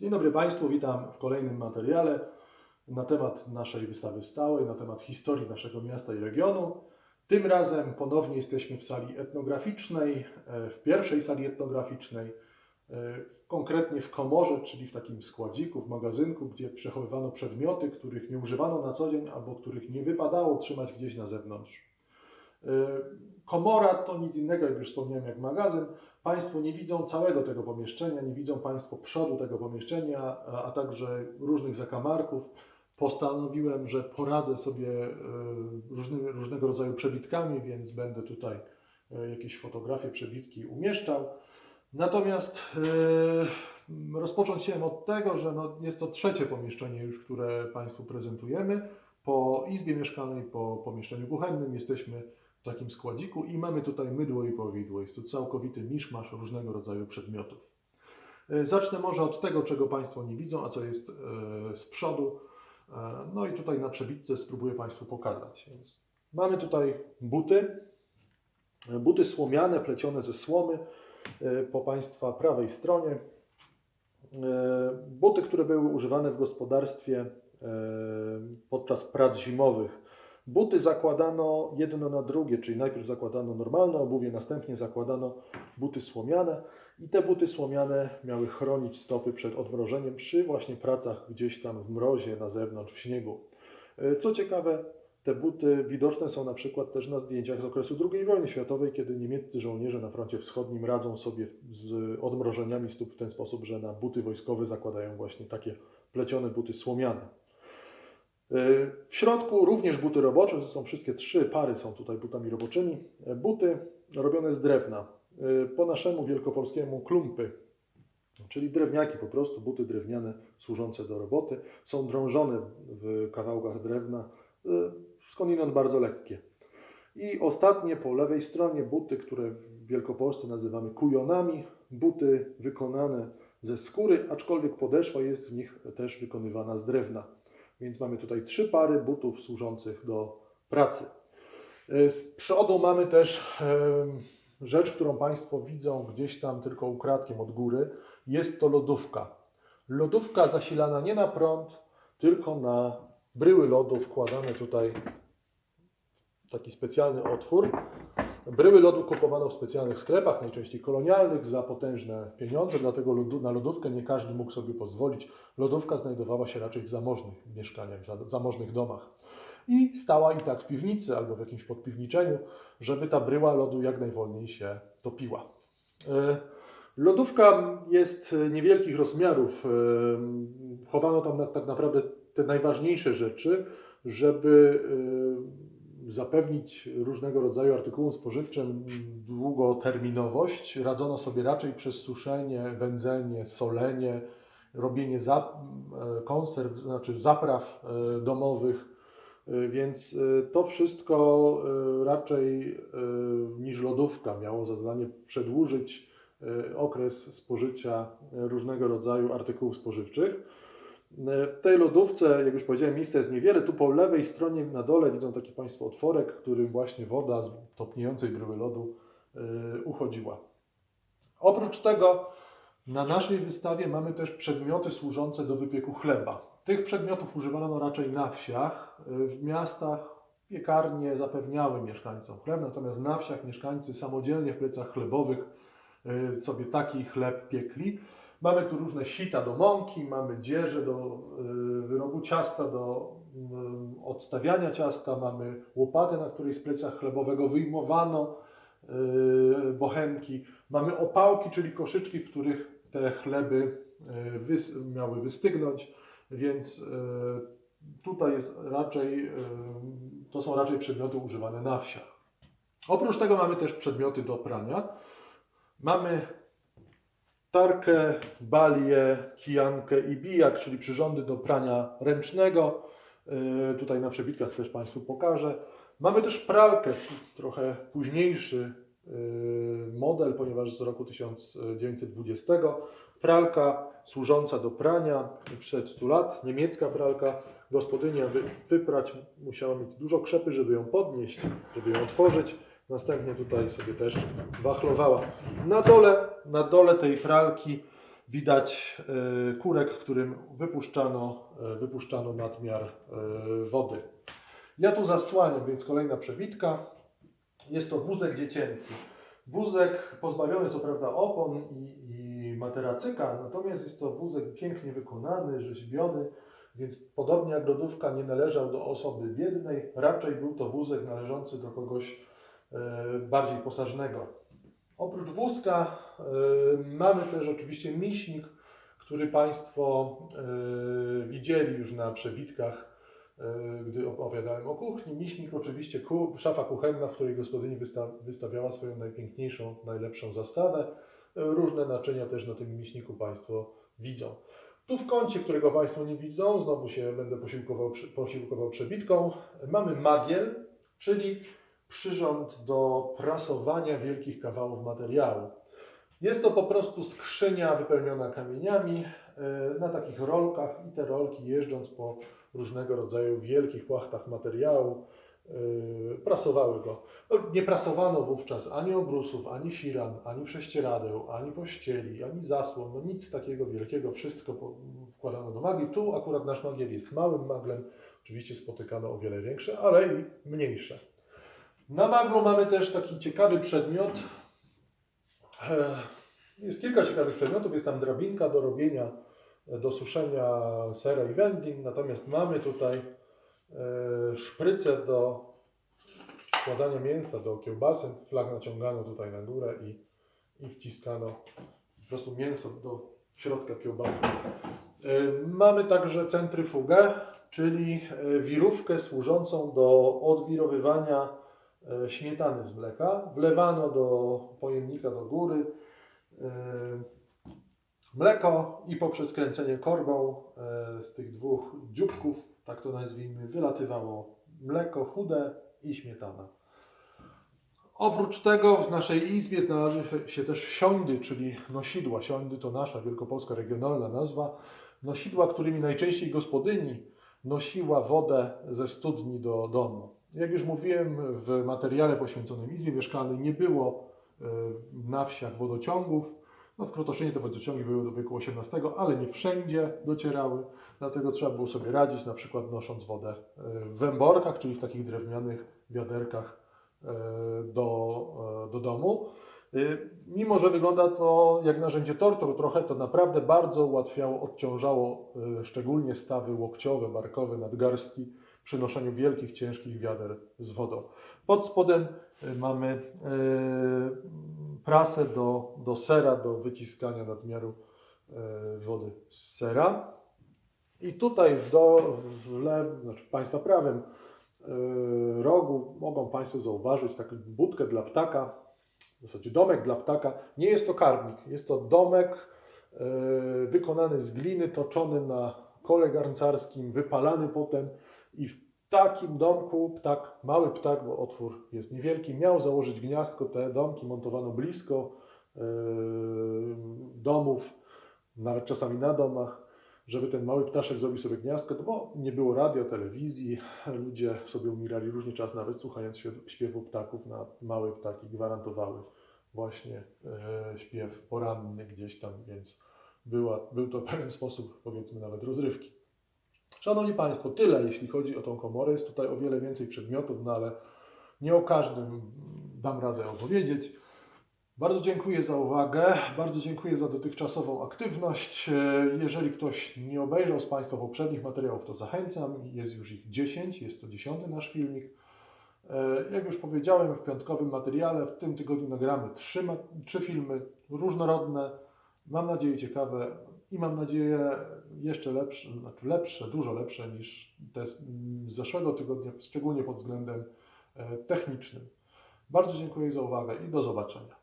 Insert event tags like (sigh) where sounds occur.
Dzień dobry Państwu, witam w kolejnym materiale na temat naszej wystawy stałej, na temat historii naszego miasta i regionu. Tym razem ponownie jesteśmy w sali etnograficznej, e, w pierwszej sali etnograficznej, e, konkretnie w komorze, czyli w takim składziku, w magazynku, gdzie przechowywano przedmioty, których nie używano na co dzień albo których nie wypadało trzymać gdzieś na zewnątrz. E, Komora to nic innego, jak już wspomniałem, jak magazyn. Państwo nie widzą całego tego pomieszczenia, nie widzą Państwo przodu tego pomieszczenia, a, a także różnych zakamarków. Postanowiłem, że poradzę sobie e, różny, różnego rodzaju przebitkami, więc będę tutaj e, jakieś fotografie, przebitki umieszczał. Natomiast e, rozpocząć chciałem od tego, że no, jest to trzecie pomieszczenie już, które Państwu prezentujemy. Po izbie mieszkalnej, po pomieszczeniu kuchennym jesteśmy takim składziku i mamy tutaj mydło i powidło. Jest tu całkowity miszmasz różnego rodzaju przedmiotów. E, Zacznę może od tego, czego Państwo nie widzą, a co jest e, z przodu. E, No i tutaj na przebitce spróbuję Państwu pokazać. Więc mamy tutaj buty, buty słomiane, plecione ze słomy po Państwa prawej stronie. Buty, które były używane w gospodarstwie podczas prac zimowych. Buty zakładano jedno na drugie, czyli najpierw zakładano normalne obuwie, następnie zakładano buty słomiane i te buty słomiane miały chronić stopy przed odmrożeniem przy właśnie pracach gdzieś tam w mrozie, na zewnątrz, w śniegu. E, Co ciekawe, te buty widoczne są na przykład też na zdjęciach z okresu II wojny światowej, kiedy niemieccy żołnierze na froncie wschodnim radzą sobie z odmrożeniami stóp w ten sposób, że na buty wojskowe zakładają właśnie takie plecione buty słomiane. Yy, W środku również buty robocze, to są wszystkie trzy pary są tutaj butami roboczymi. Yy, Buty robione z drewna, yy, po naszemu wielkopolskiemu klumpy, czyli drewniaki po prostu, buty drewniane służące do roboty. Są drążone w kawałkach drewna, skądinąd bardzo lekkie. I ostatnie po lewej stronie buty, które w Wielkopolsce nazywamy kujonami, buty wykonane ze skóry, aczkolwiek podeszwa jest w nich też wykonywana z drewna. Więc mamy tutaj trzy pary butów służących do pracy. E, Z przodu mamy też em, rzecz, którą Państwo widzą gdzieś tam tylko ukradkiem od góry. Jest to lodówka. Lodówka zasilana nie na prąd, tylko na bryły lodu wkładane tutaj w taki specjalny otwór. Bryły lodu kupowano w specjalnych sklepach, najczęściej kolonialnych, za potężne pieniądze, dlatego na lodówkę nie każdy mógł sobie pozwolić. Lodówka znajdowała się raczej w zamożnych mieszkaniach, w zamożnych domach. I stała i tak w piwnicy albo w jakimś podpiwniczeniu, żeby ta bryła lodu jak najwolniej się topiła. E, Lodówka jest niewielkich rozmiarów. E, Chowano tam tak naprawdę te najważniejsze rzeczy, żeby e, zapewnić różnego rodzaju artykułom spożywczym długoterminowość. Radzono sobie raczej przez suszenie, wędzenie, solenie, robienie e, konserw, znaczy zapraw e, domowych. E, Więc to wszystko raczej niż lodówka miało za zadanie przedłużyć okres spożycia różnego rodzaju artykułów spożywczych. W tej lodówce, jak już powiedziałem, miejsca jest niewiele. Tu po lewej stronie na dole widzą taki Państwo otworek, którym właśnie woda z topniejącej bryły lodu e, uchodziła. Oprócz tego na naszej wystawie mamy też przedmioty służące do wypieku chleba. Tych przedmiotów używano raczej na wsiach. W miastach piekarnie zapewniały mieszkańcom chleb, natomiast na wsiach mieszkańcy samodzielnie w plecach chlebowych y, sobie taki chleb piekli. Mamy tu różne sita do mąki, mamy dzieże do y, wyrobu ciasta, do y, odstawiania ciasta, mamy łopatę, na której z pleca chlebowego wyjmowano y, bochenki. Mamy opałki, czyli koszyczki, w których te chleby miały wystygnąć, więc tutaj jest raczej, to są raczej przedmioty używane na wsiach. Oprócz tego mamy też przedmioty do prania. Mamy tarkę, balię, kijankę i bijak, czyli przyrządy do prania ręcznego. Y, Tutaj na przebitkach też Państwu pokażę. Mamy też pralkę, trochę późniejszy y, model, ponieważ z roku 1920. Pralka służąca do prania przed 100 lat, niemiecka pralka. Gospodyni, aby wyprać, musiała mieć dużo krzepy, żeby ją podnieść, żeby ją otworzyć. Następnie tutaj sobie też wachlowała. Na dole, na dole tej pralki widać e, kurek, którym wypuszczano, e, wypuszczano nadmiar e, wody. Ja tu zasłaniam, więc kolejna przebitka. Jest to wózek dziecięcy. Wózek pozbawiony co prawda opon i, i materacyka, natomiast jest to wózek pięknie wykonany, rzeźbiony, więc podobnie jak lodówka nie należał do osoby biednej, raczej był to wózek należący do kogoś bardziej posażnego. Oprócz wózka e, mamy też oczywiście miśnik, który Państwo e, widzieli już na przebitkach, e, gdy opowiadałem o kuchni. Miśnik oczywiście szafa kuchenna, w której gospodyni wysta, wystawiała swoją najpiękniejszą, najlepszą zastawę. E, Różne naczynia też na tym miśniku Państwo widzą. Tu w kącie, którego Państwo nie widzą, znowu się będę posiłkował, posiłkował przebitką, mamy magiel, czyli przyrząd do prasowania wielkich kawałów materiału. Jest to po prostu skrzynia wypełniona kamieniami e, na takich rolkach i te rolki jeżdżąc po różnego rodzaju wielkich płachtach materiału e, prasowały go. No, Nie prasowano wówczas ani obrusów, ani firan, ani prześcieradeł, ani pościeli, ani zasłon, no nic takiego wielkiego, wszystko wkładano do magii. Tu akurat nasz magiel jest małym maglem, oczywiście spotykano o wiele większe, ale i mniejsze. Na maglu mamy też taki ciekawy przedmiot. E, Jest kilka ciekawych przedmiotów. Jest tam drabinka do robienia, e, do suszenia sera i wędlin. Natomiast mamy tutaj e, szprycę do wkładania mięsa, do kiełbasy. Flag naciągano tutaj na górę i, i wciskano po prostu mięso do środka kiełbasy. Mamy także centryfugę, czyli wirówkę służącą do odwirowywania śmietany z mleka. Wlewano do pojemnika do góry e, mleko i poprzez kręcenie korbą e, z tych dwóch dzióbków, tak to nazwijmy, wylatywało mleko chude i śmietana. Oprócz tego w naszej izbie znalazły się też siądy, czyli nosidła. Siądy to nasza wielkopolska regionalna nazwa. Nosidła, którymi najczęściej gospodyni nosiła wodę ze studni do domu. Jak już mówiłem w materiale poświęconym Izbie Mieszkalnej, nie było e, na wsiach wodociągów. No w Krotoszynie te wodociągi były do wieku XVIII, ale nie wszędzie docierały, dlatego trzeba było sobie radzić, na przykład nosząc wodę e, w węborkach, czyli w takich drewnianych wiaderkach e, do, do domu. Mimo, że wygląda to jak narzędzie tortur trochę, to naprawdę bardzo ułatwiało, odciążało szczególnie stawy łokciowe, barkowe, nadgarstki przy noszeniu wielkich, ciężkich wiader z wodą. Pod spodem y, mamy y, prasę do, do sera, do wyciskania nadmiaru y, wody z sera. I tutaj w, do, w, lew, znaczy w Państwa prawym rogu mogą Państwo zauważyć taką budkę dla ptaka, w zasadzie domek dla ptaka. Nie jest to karmnik, jest to domek wykonany z gliny, toczony na kole garncarskim, wypalany potem i w takim domku ptak, mały ptak, bo otwór jest niewielki, miał założyć gniazdko. Te domki montowano blisko y, domów, nawet czasami na domach, żeby ten mały ptaszek zrobił sobie gniazdko, no bo nie było radia, telewizji, (laughs) ludzie sobie umierali różnie czas, nawet słuchając śpiew- śpiewu ptaków, na małe ptaki gwarantowały właśnie e, śpiew poranny gdzieś tam, więc była, był to (laughs) pewien sposób, powiedzmy, nawet rozrywki. Szanowni Państwo, tyle jeśli chodzi o tą komorę. Jest tutaj o wiele więcej przedmiotów, no ale nie o każdym dam radę opowiedzieć. Bardzo dziękuję za uwagę, bardzo dziękuję za dotychczasową aktywność. Jeżeli ktoś nie obejrzał z Państwa poprzednich materiałów, to zachęcam. Jest już ich 10, jest to dziesiąty nasz filmik. E, Jak już powiedziałem w piątkowym materiale, w tym tygodniu nagramy trzy, trzy filmy różnorodne, mam nadzieję ciekawe i mam nadzieję jeszcze lepsze, znaczy lepsze, dużo lepsze niż te z z zeszłego tygodnia, szczególnie pod względem e, technicznym. Bardzo dziękuję za uwagę i do zobaczenia.